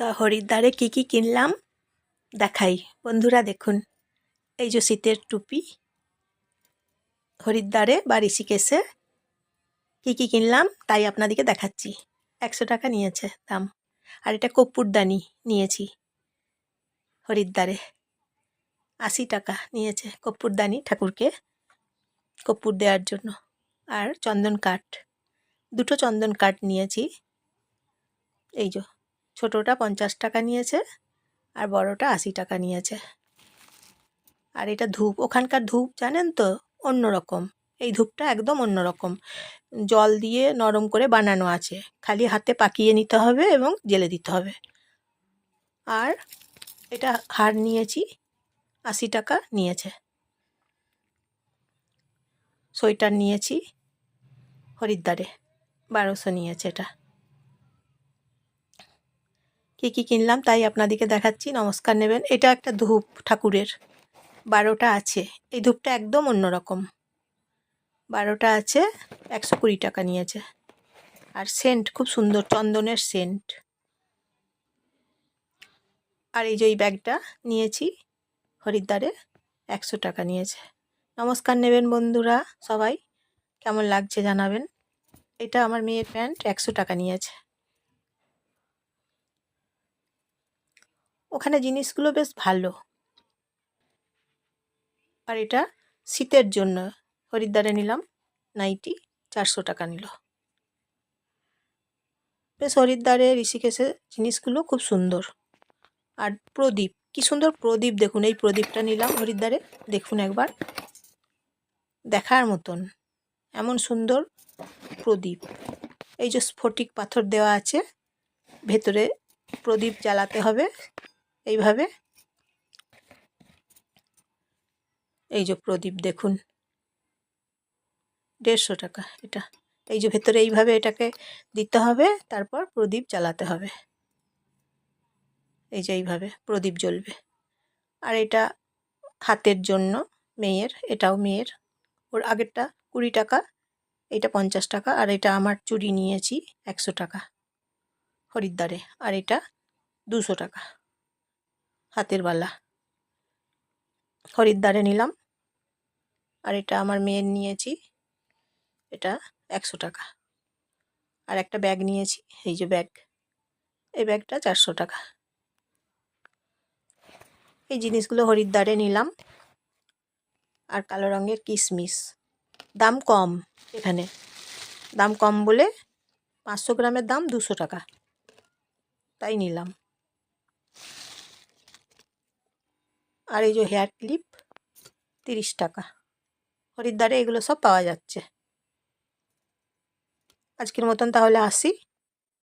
তা হরিদ্বারে কী কী কিনলাম? দেখাই। বন্ধুরা দেখুন, এই যে শীতের টুপি। হরিদ্বারে বা ঋষিকেশে কী কী কিনলাম, তাই আপনাদেরকে দেখাচ্ছি। একশো টাকা নিয়েছে দাম। আর এটা কর্পূরদানি নিয়েছি হরিদ্বারে। আশি টাকা নিয়েছে কর্পূরদানি ঠাকুরকে কর্পূর দেওয়ার জন্য। আর চন্দন কাঠ, দুটো চন্দন কাঠ নিয়েছি। এই যে ছোটোটা পঞ্চাশ টাকা নিয়েছে আর বড়টা আশি টাকা নিয়েছে। আর এটা ধূপ, ওখানকার ধূপ জানেন তো? অন্য রকম এই ধূপটা একদম অন্য রকম জল দিয়ে নরম করে বানানো আছে। খালি হাতে পাকিয়ে নিতে হবে এবং জেলে দিতে হবে। আর এটা হার নিয়েছি, আশি টাকা নিয়েছে। সোয়েটার নিয়েছি, হরিদ্বারে। বারোশো নিয়েছে এটা। কী কী কিনলাম তাই আপনাদেরকে দেখাচ্ছি, নমস্কার নেবেন। এটা একটা ধূপ ঠাকুরের। বারোটা আছে। এই ধূপটা একদম অন্যরকম বারোটা আছে, একশো কুড়ি টাকা নিয়েছে। আর সেন্ট, খুব সুন্দর চন্দনের সেন্ট। আর এই যে এই ব্যাগটা নিয়েছি হরিদ্বারে, একশো টাকা নিয়েছে। নমস্কার নেবেন বন্ধুরা সবাই। কেমন লাগছে জানাবেন। এটা আমার মেয়ের প্যান্ট, একশো টাকা নিয়েছে। ওখানে জিনিসগুলো বেশ ভালো। আর এটা শীতের জন্য। হরিদ্বারে নিলাম নাইটি, চারশো টাকা নিল। বেশ হরিদ্বারে ঋষিকেশে জিনিসগুলো খুব সুন্দর। আর প্রদীপ, কি সুন্দর প্রদীপ দেখুন, এই প্রদীপটা নিলাম হরিদ্বারে, দেখুন একবার। দেখার মতন, এমন সুন্দর প্রদীপ। এই যে স্ফটিক পাথর দেওয়া আছে, ভেতরে প্রদীপ জ্বালাতে হবে। এইভাবে। এই যে প্রদীপ দেখুন। দেড়শো টাকা এটা। এই যে ভেতরে এইভাবে এটাকে দিতে হবে, তারপর প্রদীপ জ্বালাতে হবে। এই যে এইভাবে প্রদীপ জ্বলবে। আর এটা হাতের জন্য মেয়ের, এটাও মেয়ের। ওর আগেরটা কুড়ি টাকা, এটা পঞ্চাশ টাকা, আর এটা আমার চুরি নিয়েছি একশো টাকা হরিদ্বারে। আর এটা দুশো টাকা। হাতের বালা। হরিদ্বারে নিলাম। আর এটা আমার মেয়ের নিয়েছি। এটা একশো টাকা। আর একটা ব্যাগ নিয়েছি। এই যে ব্যাগ। এই ব্যাগটা চারশো টাকা। এই জিনিসগুলো হরিদ্বারে নিলাম। আর কালো রঙের কিশমিশ দাম কম এখানে। দাম কম বলে পাঁচশো গ্রামের দাম দুশো টাকা। তাই নিলাম। আর এই যে হেয়ার ক্লিপ, তিরিশ টাকা। হরিদ্বারে এগুলো সব পাওয়া যাচ্ছে। আজকের মতন তাহলে আসি।